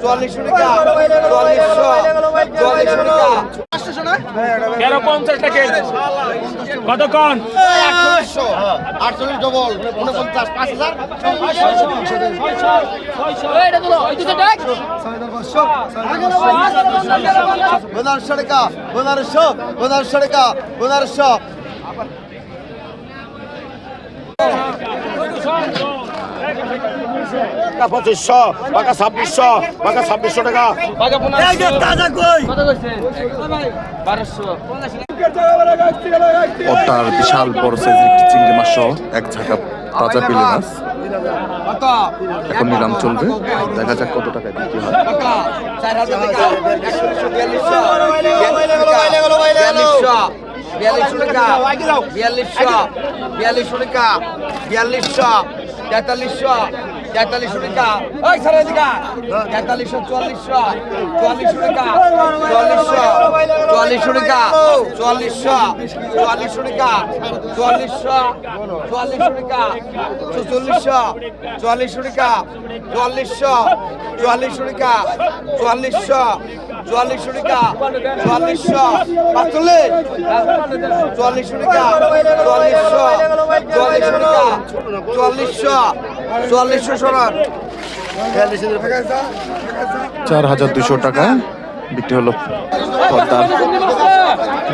চুয়াল্লিশশো টাকা চুয়াল্লিশশো চুয়াল্লিশশো টাকা তেরো পঞ্চাশ টাকা কতক্ষণ? আটচল্লিশ ডবল উনপঞ্চাশ পাঁচ হাজার। পনেরোশো টাকা পনেরোশো পনেরোশো টাকা পনেরোশো টাকা পঁচিশশো টাকা ছাব্বিশশো টাকা ছাব্বিশশো টাকা। পদ্মার বিশাল বড় সাইজের একটি চিংড়ি মাছ সহ এক ঝাঁকা তাজা পিলে মাছ। এখন নিলাম চলবে। দেখা যাক কত টাকায় বিক্রি হয়। টাকা বিয়াল্লিশশো টাকা বিয়াল্লিশশো বিয়াল্লিশশো টাকা বিয়াল্লিশশো তেতাল্লিশশো তেতাল্লিশশো টাকা। ওই সারা দিকা তেতাল্লিশশো, চুয়াল্লিশশো চুয়াল্লিশশো টাকা, চুয়াল্লিশশো চুয়াল্লিশশো টাকা, চুয়াল্লিশশো চুয়াল্লিশশো টাকা, চুয়াল্লিশশো চুয়াল্লিশশো টাকা টাকা টাকা, চুয়াল্লিশশো চুয়াল্লিশশো টাকা, চুয়াল্লিশশো, পাঁচচল্লিশ, চুয়াল্লিশশো টাকা, চুয়াল্লিশশো চুয়াল্লিশশো টাকা, চুয়াল্লিশশো চুয়াল্লিশশো সরান। চার হাজার দুশো টাকা, বিক্রি হলো পদ্মার।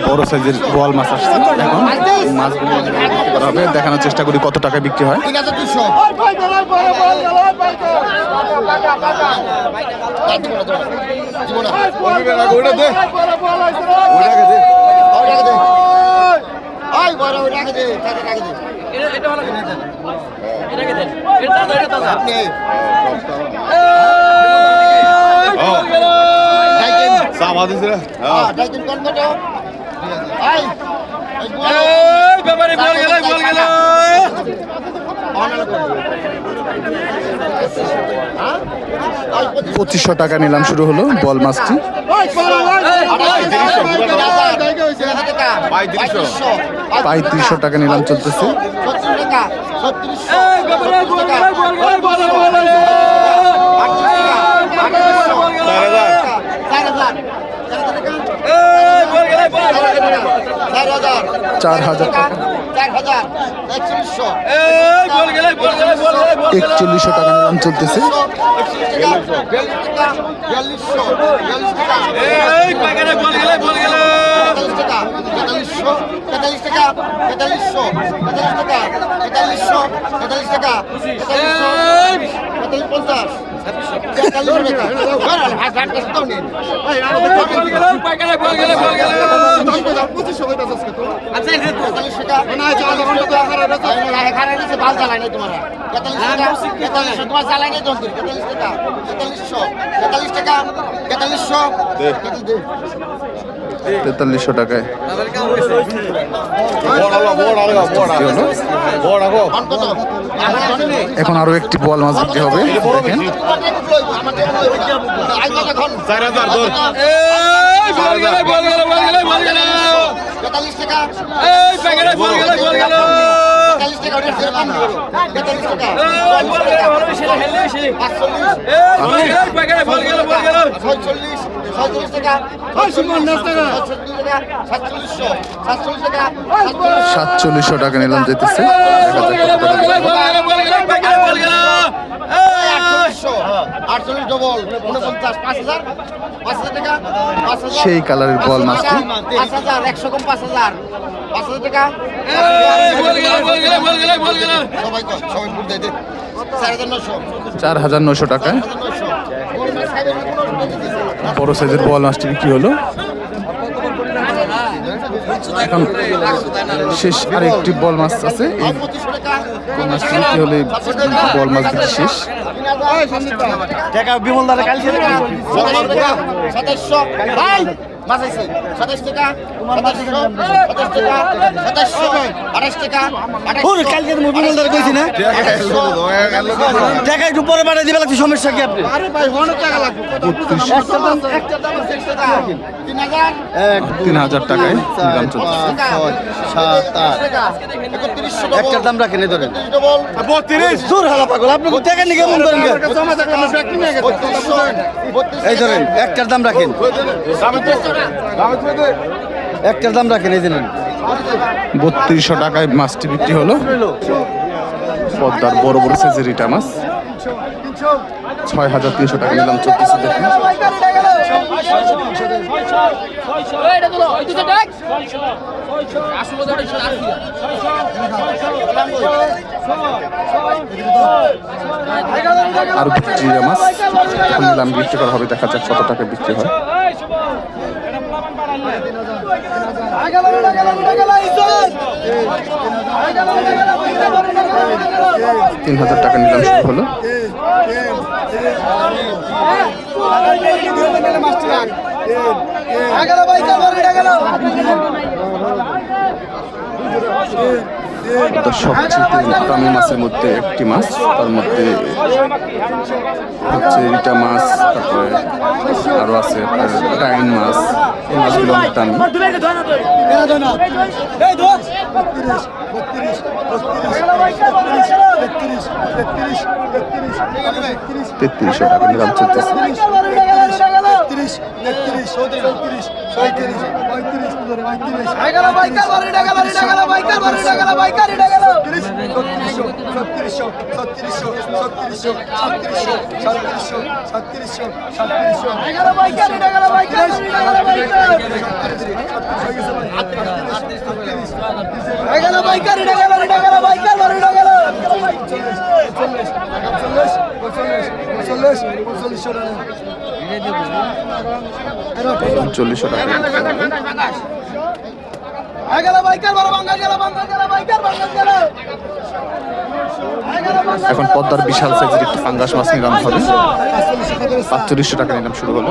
বড় সাইজের বোয়াল মাছ আসছে এখন মাছগুলো করা হবে দেখানোর চেষ্টা করি কত টাকা বিক্রি হয় পঁচিশশো টাকা নিলাম শুরু হলো বল মাছটি। পঁয়ত্রিশশো টাকা নিলাম চলতেছে। চার হাজার একচল্লিশশো টাকা নিলাম চলতেছে। তেতাল্লিশশো তেতাল্লিশ টাকা তেতাল্লিশশো তেতাল্লিশ টাকা তেতাল্লিশশো তেতাল্লিশ টাকা তেতাল্লিশশো তেতাল্লিশ পঞ্চাশ তেতাল্লিশ টাকা। তেতাল্লিশ তেতাল্লিশ তেতাল্লিশশো তোমার জ্বালাই তেতাল্লিশ টাকা তেতাল্লিশশো তেতাল্লিশ টাকা। তেতাল্লিশশো তেতাল্লিশশো টাকায় এখন আরও একটি বল মাছ দিতে হবে দেখেন টাকা টাকা ছয়চল্লিশ ছয়চল্লিশ সাতচল্লিশশো। সাতচল্লিশ টাকা নিলাম যেতেছে। আটচল্লিশ ডবল উনপঞ্চাশ পাঁচ হাজার। পাঁচ হাজার টাকা পাঁচ হাজার। সেই কালারের বল মাছটি পাঁচ হাজার। একশো কম পাঁচ হাজার। পাঁচ হাজার টাকা চার হাজার নশো চার হাজার নশো টাকায় বড় সাইজের বল মাছটি বিক্রি হলো। এখন শেষ আরেকটি বল মাছ আছে। এই বল মাছটি বিক্রি হলে বল মাছ বিক্রি শেষ। টাকা বিমল দাদা কালকে সাতাশশো ভাই মাছ সাতাশ টাকা সাতাশশো সাতাশ টাকা সাতাশশো আঠাশ টাকা কালকে তো মোবাইল কইছি না? টাকা একটু পরে পাঠিয়ে দিবে লাগছে সমস্যা কি আপনি আরে ভাই অনেক টাকা লাগবে। একটা দাম একটা দাম ষাট টাকা তিন হাজার? এক তিন হাজার টাকায় নিলাম চলছে। ছয় সাত আট। টাকা। একত্রিশশো একটার দাম রাখেন এই ধরেন। বত্রিশ? দূর হালা পাগল আপনি টাকা নিয়ে কেমন করেন কে? বত্রিশশো বত্রিশ এই ধরেন একটার দাম রাখেন একটার দাম রাখেন এই দিন বত্রিশশো টাকায় মাছটি বিক্রি হলো পদ্মার বড় বড় সাইজের ইটা মাছ ছয় হাজার তিনশো টাকা নিলাম চলতেছে দেখুন আর জিরা মাছ নিলাম বিক্রি করা হবে, দেখা যাক কত টাকা বিক্রি হয়। তিন হাজার টাকা নিলাম শুরু হলো। সবচেয়ে দামি মাছের মধ্যে একটি মাছ তার মধ্যে হচ্ছে রিটা মাছ তারপরে আরও আছে টাইন মাছ এই মাছগুলো অনেক দামি তেত্রিশশো টাকা নিলাম চলতেছে একত্রিশ একত্রিশ চৌত্রিশ পঁয়ত্রিশ পঁয়ত্রিশ পঁয়ত্রিশ ছত্রিশশো ছত্রিশশো ছত্রিশশো ছত্রিশশো ছত্রিশশো ছত্রিশশো ছত্রিশশো পঁয়তাল্লিশ পঁয়তাল্লিশ পঁয়তাল্লিশ পঁয়তাল্লিশ পঁয়তাল্লিশ চল্লিশশো টাকা। বাইকার বড় বাঙ্গাল গেল বাঙ্গাল গেল বাইকার বাঙ্গাল গেল। এখন পদ্মার বিশাল সাইজের একটি ফাঙ্গাস মাছ নিলাম হবে পাঁচচল্লিশশো টাকা নিলাম শুরু হলো।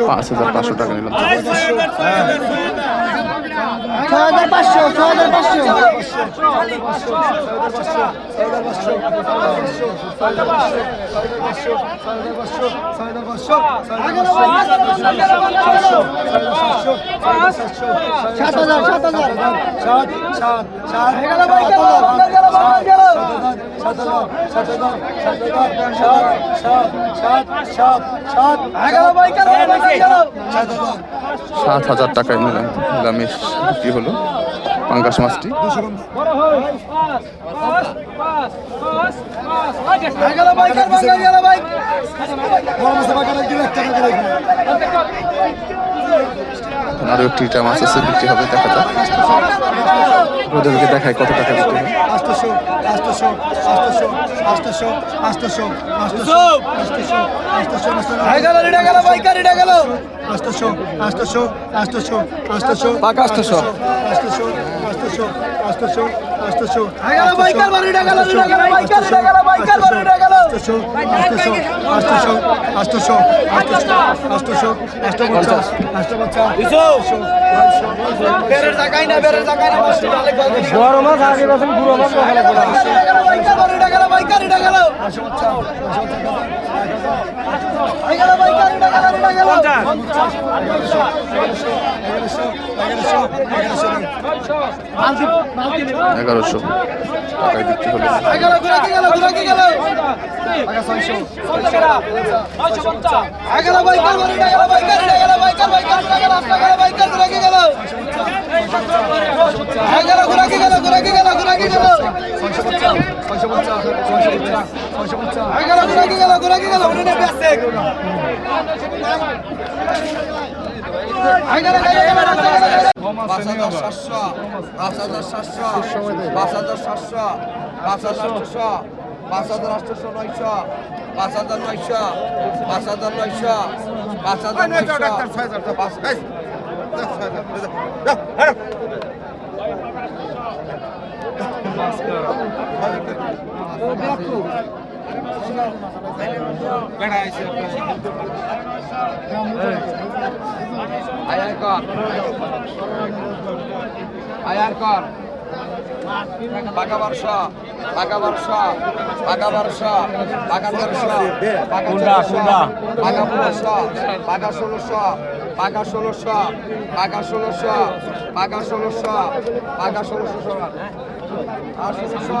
পাঁচ হাজার পাঁচশো টাকা নিলাম সাত হাজার সাত হাজার সাত সাত সাত সাত হাজার টাকায় নিলাম। নিলামে বিক্রি হলো পাঙ্গাস মাছটি। আরও একটি মাছ আছে বিক্রি হবে? দেখা যাক। ওদেরকে দেখায় কত টাকা বিক্রি হবে। আষ্টশো আষ্টশো আষ্টশো আষ্টশো আষ্টশো আটশো আটশো আটশো আটশো আটশো আটশো আটশো বুড়ো মাছ এগারোশো। টাকায় বিক্রি হলো। এগারো গেল কি গেল এগারো বাইকার বলি এগারো বাইকার এগারো বাইকার বাইকার এগারো এগারো বাইকার পাঁচ হাজার সাতশো পাঁচ হাজার সাতশো পাঁচ হাজার সাতশো পাঁচ হাজার আটশো পাঁচ হাজার আটশো নয়শো পাঁচ হাজার নয়শো পাঁচ হাজার নয়শো পাঁচ হাজার নয়শো পাঁচ আয়ার কর আয়ার কর পাকা বারশো পাকা বারশো পাকা বারশো পাকা তেরোশো পাকা চোদ্দশো পাকা পনেরোশো পাকা ষোলোশো পাকা ষোলোশো পাকা ষোলোশো পাকা ষোলোশো ষোলোশো আর ষোলোশো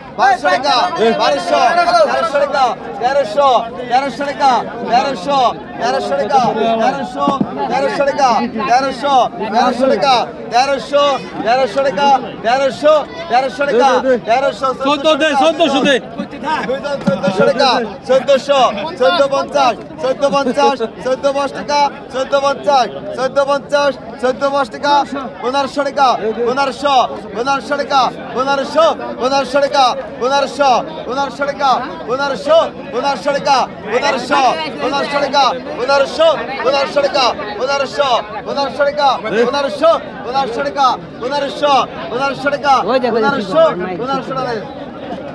বারোশো টাকা, বারোশো তেরোশো টাকা, তেরোশো তেরোশো টাকা, তেরোশো তেরোশো টাকা, তেরোশো তেরোশো টাকা, তেরোশো তেরোশো টাকা, তেরোশো তেরোশো টাকা, তেরোশো তেরোশো টাকা, তেরোশো চোদ্দ চোদ্দশো চোদ্দশো টাকা চোদ্দশো চোদ্দ পঞ্চাশ চোদ্দ পঞ্চাশ চোদ্দ পাঁচ টাকা চোদ্দ পঞ্চাশ চোদ্দ পঞ্চাশ চোদ্দ পাঁচ টাকা পনেরোশো টাকা পনেরোশো পনেরোশো টাকা পনেরোশো পনেরোশো টাকা পনেরোশো পনেরোশো টাকা পনেরোশো পনেরোশো টাকা পনেরোশো পনেরোশো টাকা পনেরোশো পনেরোশো টাকা পনেরোশো পনেরোশো টাকা পনেরোশো পনেরোশো টাকা পনেরোশো পনেরোশো টাকা পনেরোশো পনেরোশো টাকা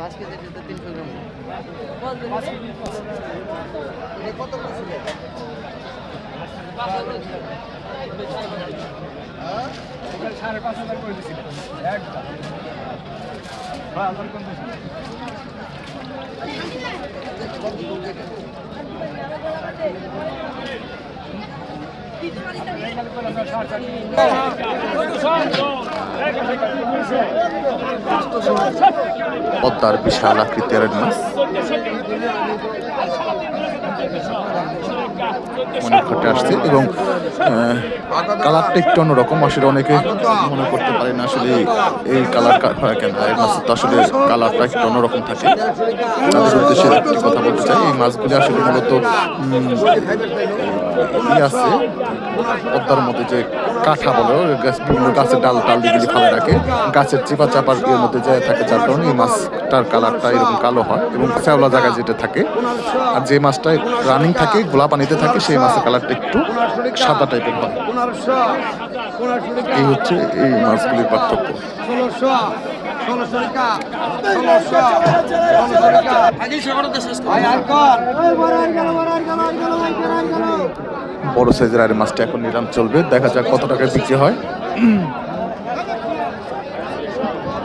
পাঁচ কেজি এটা তিনশো গ্রাম। কত সাড়ে পাঁচ হাজার করে দিয়েছিল একদম হাজার পদ্মার বিশাল আকৃতির মাছ। অনেক ঘটে আসছে এবং কালারটা একটু অন্যরকম, আসলে অনেকে মনে করতে পারে না আসলে এই কালার কেন, এই মাছের তো আসলে কালারটা একটু অন্যরকম থাকে। তাদের উদ্দেশ্যে কথা বলতে চাই, এই মাছগুলি আসলে মূলত উম, ই আছে। পদ্মার মধ্যে যে কাঠা বলে গাছ বিভিন্ন গাছের ডাল টাল দিকে ফেলে রাখে গাছের চিপা চাপার ইয়ের মধ্যে যায় থাকে যার কারণে এই মাছটার কালারটা এরকম কালো হয় এবং শ্যাওলা জায়গায় যেটা থাকে। আর যে মাছটা রানিং থাকে গোলা পানিতে থাকে সেই মাছের কালারটা একটু সাদা টাইপের হয়। এই হচ্ছে এই মাছগুলির পার্থক্য। ষোলোশো ষোলোশো টাকা ষোলোশো ষোলোশো টাকা আয়ার কর। বড় সাইজের আর মাছটা এখন নিলাম চলবে। দেখা যাক কত টাকায় বিক্রি হয়।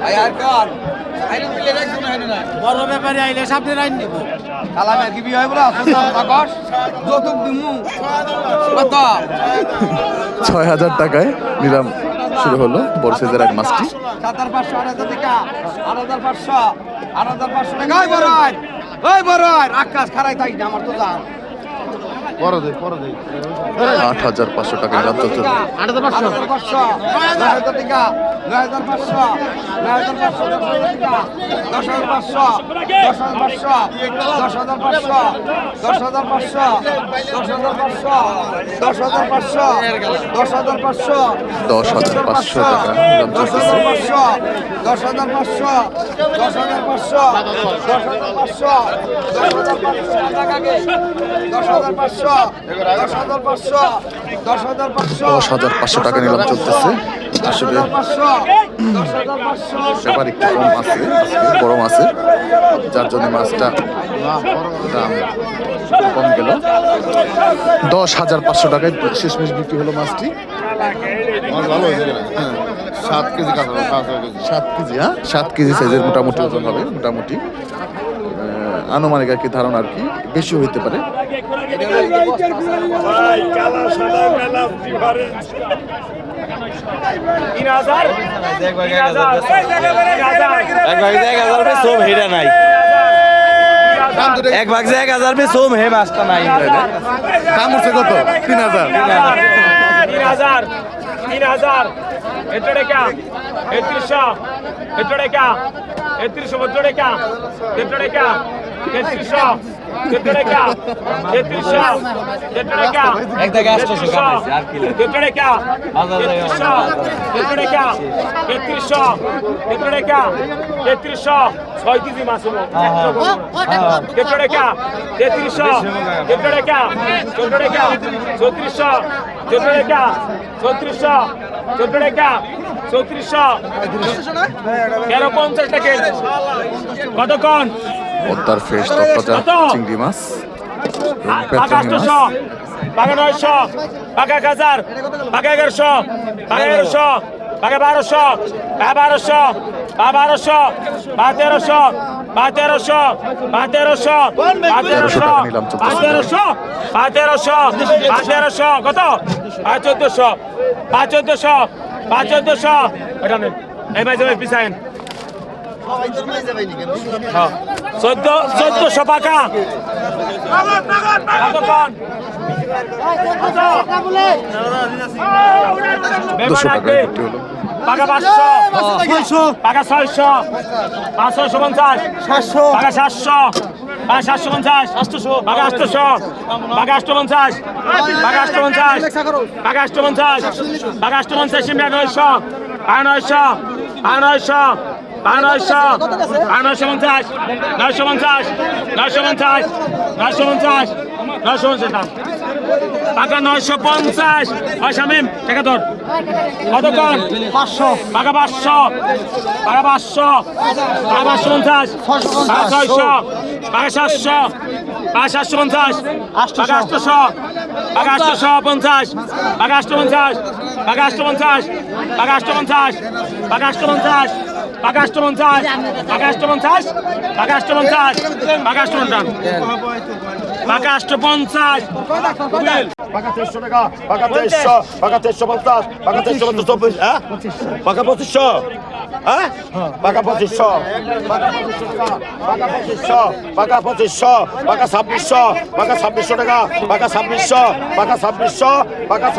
আয়ার কর। বড় ব্যাপারে আইলে সামনে রাইন নিব। কালামে কি বিয়ে হয় বলা? কাগজ যৌতুক দিমু। কত? ছয় হাজার টাকায় নিলাম। শুরু হলো বড় সাইজের এক মাছটি। সাত হাজার পাঁচশো আট হাজার টাকা আট হাজার পাঁচশো আট হাজার পাঁচশো টাকা। ওই বড় ওই বড় আকাশ খারাই থাকি না আমার তো জান। আট হাজার পাঁচশো টাকা আট হাজার পাঁচশো নয় হাজার টাকা নয় হাজার পাঁচশো নয় হাজার পাঁচশো দশ হাজার পাঁচশো দশ হাজার পাঁচশো দশ হাজার পাঁচশো দশ হাজার পাঁচশো দশ হাজার পাঁচশো দশ হাজার পাঁচশো দশ হাজার পাঁচশো দশ পাঁচশো হাজার পাঁচশো দশ হাজার পাঁচশো দশ হাজার পাঁচশো দশ হাজার পাঁচশো দশ হাজার পাঁচশো দশ হাজার পাঁচশো দশ হাজার পাঁচশো টাকা নিলাম চলতেছে। আসলে ব্যাপার একটু কম আছে বড় মাছের যার জন্য মাছটা দাম কম গেল। দশ হাজার পাঁচশো টাকায় শেষমেশ বিক্রি হলো মাছটি। হ্যাঁ। সাত কেজি সাত কেজি হ্যাঁ? সাত কেজি সাইজের মোটামুটি ওজন হবে মোটামুটি। আনুমানিক আর কি ধারণা আর কি বেশি হইতে পারে। এক ভাগ এক হাজার পে সোম হে মাছটা নাই। দাম উঠছে কত? তিন হাজার। তিন হাজার। তিন হাজার। বত্তর টাকা। তেত্র টাকা। তেত্রিশশো তেত্রিকা তেত্রিশশো তেত্রিকা তেত্রিশশো তেত্রিকা তেত্রিশশো তেত্রিকা তেত্রিশশো তেত্রিকা তেত্রিশশো ছয় কেজি মাছ হলো তেত্রিকা তেত্রিশশো তেত্রিকা তেত্রিকা চৌত্রিশশো তেত্রিকা চৌত্রিশশো তেত্রিকা চৌত্রিশশো তেরো পঞ্চাশ টাকা কতক্ষণ পদ্মার ফ্রেশ তপ্তাজা চিংড়ি মাছ চোদ্দশো পাঁচ চোদ্দশো পাঁচ চোদ্দশো এই ভাই পিসাইন চোদ্দ চোদ্দশো পাকা পাকা পাঁচশো। পাকা ছয়শো। পাঁচ ছয়শো পঞ্চাশ। সাতশো। পাকা সাতশো। পাকা সাতশো পঞ্চাশ। আটশো। পাকা আটশো। পাকা আটশো পঞ্চাশ। পাকা আটশো পঞ্চাশ। পাকা আটশো পঞ্চাশ। পাকা আটশো পঞ্চাশ নয়শো। পাকা নয়শো। পাকা নয়শো। পাকা নয়শো পাকা নয়শো পঞ্চাশ নয়শো পঞ্চাশ নয়শো পঞ্চাশ নয়শো পঞ্চাশ নয়শো পঞ্চাশ দাম। পাকা নয়শো পঞ্চাশ। হয় শামিম টাকা ধর। কতক্ষণ পাঁচশো। পাকা পাঁচশো। পাকা পাঁচশো। পাকা পাঁচশো পঞ্চাশ। পাকা ছয়শো। পাকা সাতশো। পাকা সাতশো পঞ্চাশ। পাকা আটশোশো পাকা আটশোশো পঞ্চাশ। পাকা আটশো পঞ্চাশ। পাকা আটশো পঞ্চাশ। পাকা আটশো পঞ্চাশ। পাকা আটশো পঞ্চাশ। পাকা পঞ্চাশ পাকা পঞ্চাশ পঞ্চাশ। পাকা পঞ্চাশ। পঞ্চাশ পাকা পঞ্চাশ পাকা পঞ্চাশ হ্যাঁ? হ্যাঁ? টাকা ছাব্বিশশো, পাকা ছাব্বিশশো টাকা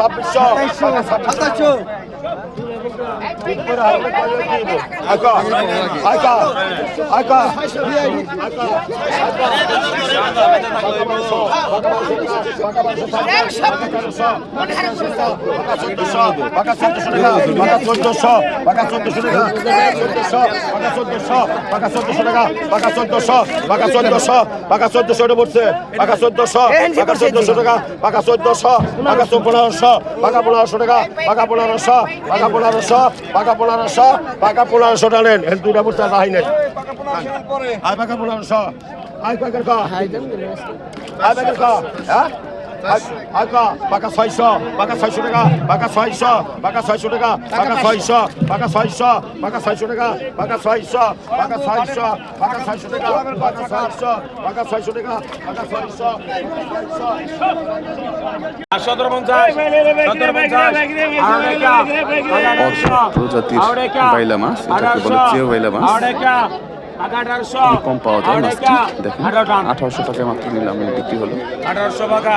ছাব্বিশশো। চোদ্দশো টাকা পাকা চোদ্দশো পাকা পনেরোশো পাকা পনেরোশো টাকা পাকা পনেরোশো পাকা পনেরোশো পাকা পনেরোশো পাকা পনেরোশোটা নেন হেন দুইটা বুঝতে রাহি নেই আই পাকা পনেরোশো আই পাকের খাওয়া আই পাকের খাওয়া হ্যাঁ? আকা পাকা ছয়শো পাকা ছয়শো টাকা পাকা ছয়শো পাকা ছয়শো টাকা পাকা ছয়শো পাকা ছয়শো পাকা ছয়শো টাকা পাকা ছয়শো পাকা ছয়শো পাকা ছয়শো টাকা পাকা ছয়শো পাকা ছয়শো টাকা পাকা ছয়শো সতেরো পঞ্চাশ সতেরো পঞ্চাশ। প্রজাতির বাইলা মাছ এটাকে বলে চেয়ে বাইলা মাছ। কম পাওয়া যায় মাছটি দেখেন আঠারোশো টাকায় মাত্র নিলামে বিক্রি হলো। আঠারোশো টাকা।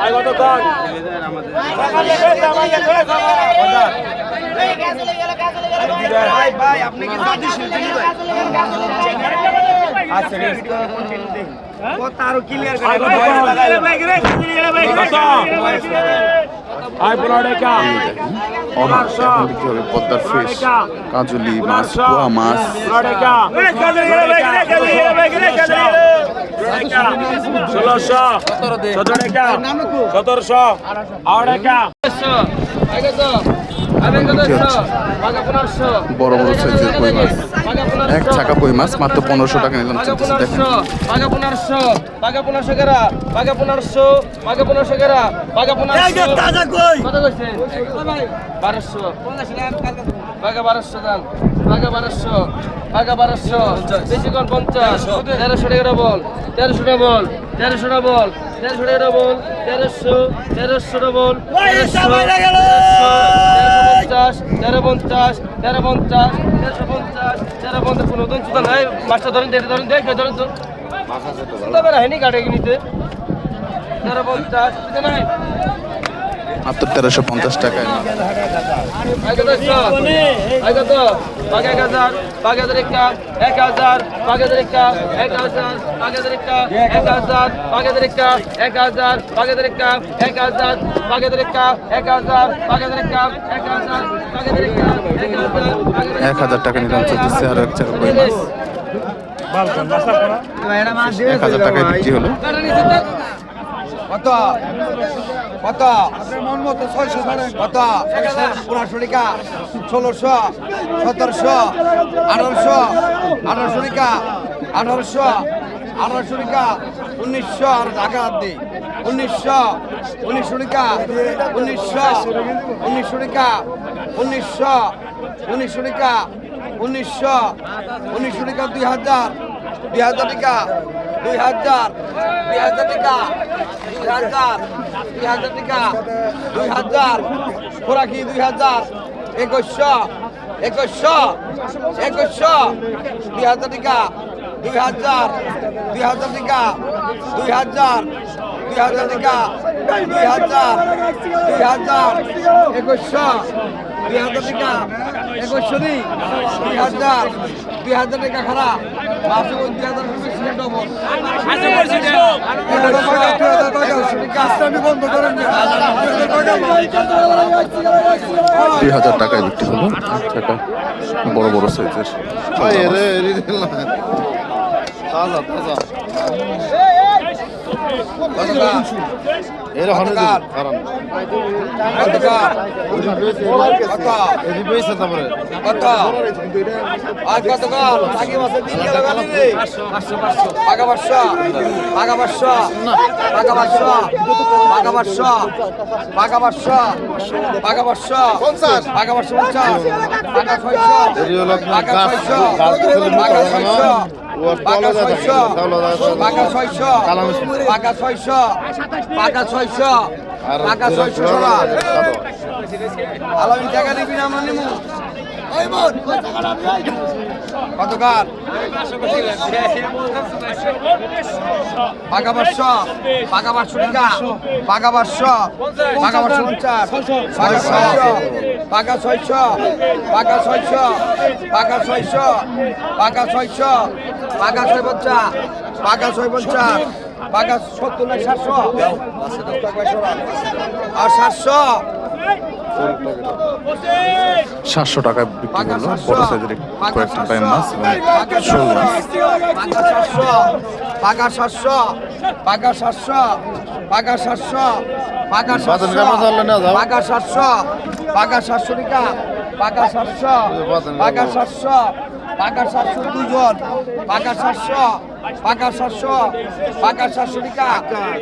আই পদ্মার ফ্রেশ কাজলি মাছ পোয়া মাছ ষোলোশো সতেরো টাকা সতেরোশো আড়াইশো টাকা বিক্রি হচ্ছে বড় বড় সাইজের কই মাছ? এক ছাকা কই মাছ? মাত্র পনেরোশো টাকা নিলাম। চলতেছে দেখেন বাঘা পনেরোশো বাঘা পনেরোশো গেরা বাঘা পনেরোশো বাঘা পনেরোশো গেরা বাঘা পনেরোশো কত কইছে? বারোশো। বাঘা বারোশো দাম। বাঘা বারোশো বাঘা বারোশো বেশি কোন পঞ্চাশ তেরোশো টাকা বল তেরোশো টাকা বল তেরোশো টাকা বল তেরোশো টাকা বল তেরোশো তেরোশো টাকা বল পঞ্চাশ তেরো পঞ্চাশ তেরো পঞ্চাশ তেরোশো পঞ্চাশ তেরো পঞ্চাশ নতুন সুতরাং নাই। মাছটা ধরেন দেখে ধরেন দেখে ধরেন তো। সুতরাং বেড়া হয়নি কাটে নিতে তেরো পঞ্চাশ নাই। মাত্র তেরোশো পঞ্চাশ টাকায়। এক হাজার টাকা নিলাম চলতেছে আর এক চার এক হাজার টাকায় বিক্রি হলো। কত? কত? মন মতো ছয়শো কত? পনেরোশো টাকা ষোলোশো, সতেরোশো, আঠারোশো আঠারোশো টাকা আঠারোশো আঠারোশো টাকা উনিশশো, আর টাকা দিই। উনিশশো উনিশশো টাকা উনিশশো উনিশশো টাকা উনিশশো উনিশশো টাকা উনিশশো উনিশশো টাকা দুই হাজার দুই হাজার টাকা। দুই হাজার দুই হাজার টাকা, দুই হাজার দুই হাজার টাকা, দুই হাজার, খোরাকি দুই হাজার, একুশশো একুশশো একুশশো, দুই হাজার টাকা, দুই হাজার দুই হাজার টাকা, দুই হাজার দুই হাজার টাকা, দুই হাজার দুই হাজার, একুশশো, দুই হাজার টাকা, একুশশো দুই হাজার দুই হাজার টাকা খারাপ। দুই হাজার টাকায় বিক্রি হলো। আচ্ছা, সেটা বড় বড় সাইজের তাজা তাজা। এর হনদার কারণ কতকার এদি পেয়েছে তারপরে কত আর কতকাল আগে মাসে দিন গেল গালি রে 500 500 আগা বর্ষা আগা বর্ষা আগা বর্ষা আগা বর্ষা আগা বর্ষা পাকা ছয়শো। পাকা ছয়শো। পাকা ছয়শো। পাকা ছয়শো। পাকা ছয়শো। আলামি টাকা দিবি না আমরা নিমু কত কার পাকা পাঁচশো পাকা পাঁচশো টাকা পাকা পাঁচশো পাকা পাঁচশো পঞ্চাশ পাকা ছয়শো পাকা ছয়শো পাকা ছয়শো পাকা ছয়শো পাকা ছয়শো পাকা ছয় পঞ্চাশ পাকা ছয় পঞ্চাশ পাকা সত্তর সাতশো। আর সাতশো সাতশো টাকায় বিক্রি করল বড় সাইজের কয়েকটা টাইম মাছ এবং শোল মাছ পাকা সাতশো পাকা সাতশো পাকা সাতশো পাকা সাতশো পাকা সাতশো পাকা সাতশো টাকা পাকা সাতশো পাকা পাকা সাতশো দুজন পাকা সাতশো পাকা সাতশো পাকা সাতশো টাকা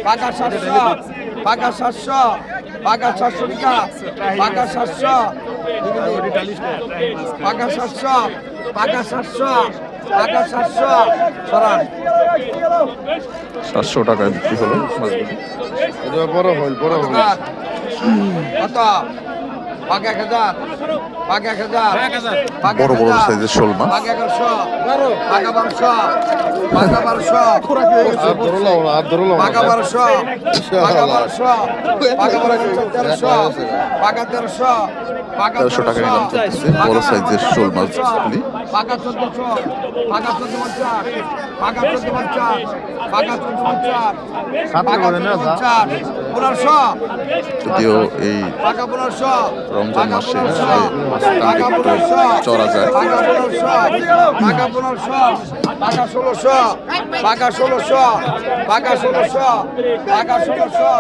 পাকা সাতশো পাকা সাতশো পাকা সাতশো টাকা পাকা সাতশো পাকা সাতশো পাকা সাতশো পাকা সাতশো সরান। সাতশো টাকায় বিক্রি হলো। বড় হইল বড় হাজার কত পাক এক হাজার পাক এক হাজার এক বড় বড়। সাইজের শোল মাছ। তেরোশো। তেরোশো টাকা নিলাম চলতেছে। বড় সাইজের শোল মাছগুলি যদিও এই রমজান মাসে চড়া যায়। পাকা ষোলোশো পাকা ষোলোশো পাকা ষোলোশো পাকা ষোলোশো।